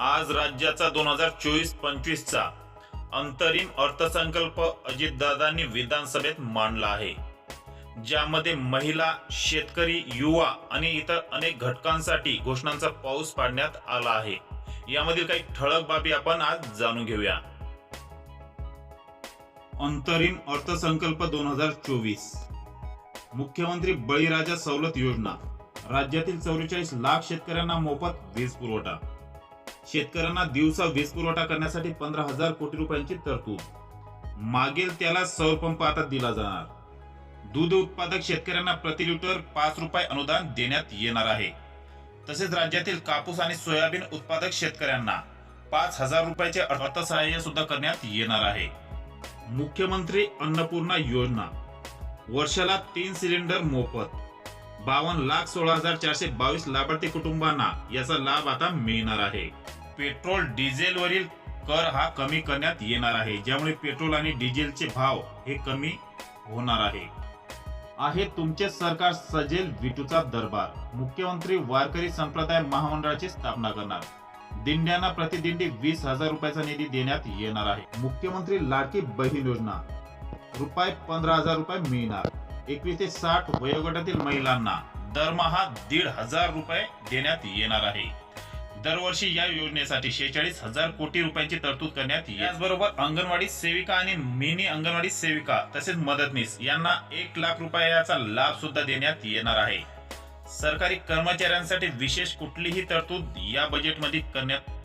आज राज्याचा दोन हजार चोवीस पंचवीसचा अंतरिम अर्थसंकल्प अजितदादांनी विधानसभेत मांडला आहे. ज्यामध्ये महिला शेतकरी युवा आणि इतर अनेक घटकांसाठी घोषणांचा पाऊस पाडण्यात आला आहे. यामधील काही ठळक बाबी आपण आज जाणून घेऊया. अंतरिम अर्थसंकल्प दोन हजार चोवीस. मुख्यमंत्री बळीराजा सवलत योजना. राज्यातील चौवेचाळीस लाख शेतकऱ्यांना मोफत वीज पुरवठा. शेतकऱ्यांना दिवसा वीज पुरवठा करण्यासाठी पंधरा हजार कोटी रुपयांची तरतूद. मागेल त्याला सौर पंप आता दिला जाणार. दूध उत्पादक शेतकऱ्यांना प्रति लिटर पाच रुपये अनुदान देण्यात येणार आहे. तसेच राज्यातील कापूस आणि सोयाबीन उत्पादक शेतकऱ्यांना पाच हजार रुपयाचे अर्थसहाय्य सुद्धा करण्यात येणार आहे. मुख्यमंत्री अन्नपूर्णा योजना. वर्षाला तीन सिलेंडर मोफत. बावन्न लाख सोळा हजार चारशे बावीस लाभार्थी कुटुंबांना याचा लाभ आता मिळणार आहे. पेट्रोल डिझेलवरील कर हा कमी करण्यात येणार आहे. ज्यामुळे पेट्रोल आणि डिझेलचे भाव हे कमी होणार आहे. आहे तुमचे सरकार सजेल विटूचा दरबार. मुख्यमंत्री वारकरी संप्रदाय महामंडळाची स्थापना करणार. दिंड्यांना प्रतिदिंडी वीस हजार रुपयाचा निधी देण्यात येणार आहे. मुख्यमंत्री लाडकी बहीण योजना. रुपये पंधरा हजार रुपये मिळणार. एकवीस ते साठ वयोगटातील महिलांना दरमहा दीड हजार रुपये देण्यात येणार आहे. दरवर्षी या योजनेसाठी शेहेचाळीस हजार कोटी रुपयांची तरतूद करण्यात येईल. याचबरोबर अंगणवाडी सेविका आणि मिनी अंगणवाडी सेविका तसेच मदतनीस यांना एक लाख रुपयाचा लाभ सुद्धा देण्यात येणार आहे. सरकारी कर्मचाऱ्यांसाठी विशेष कुठलीही तरतूद या बजेटमध्ये करण्यात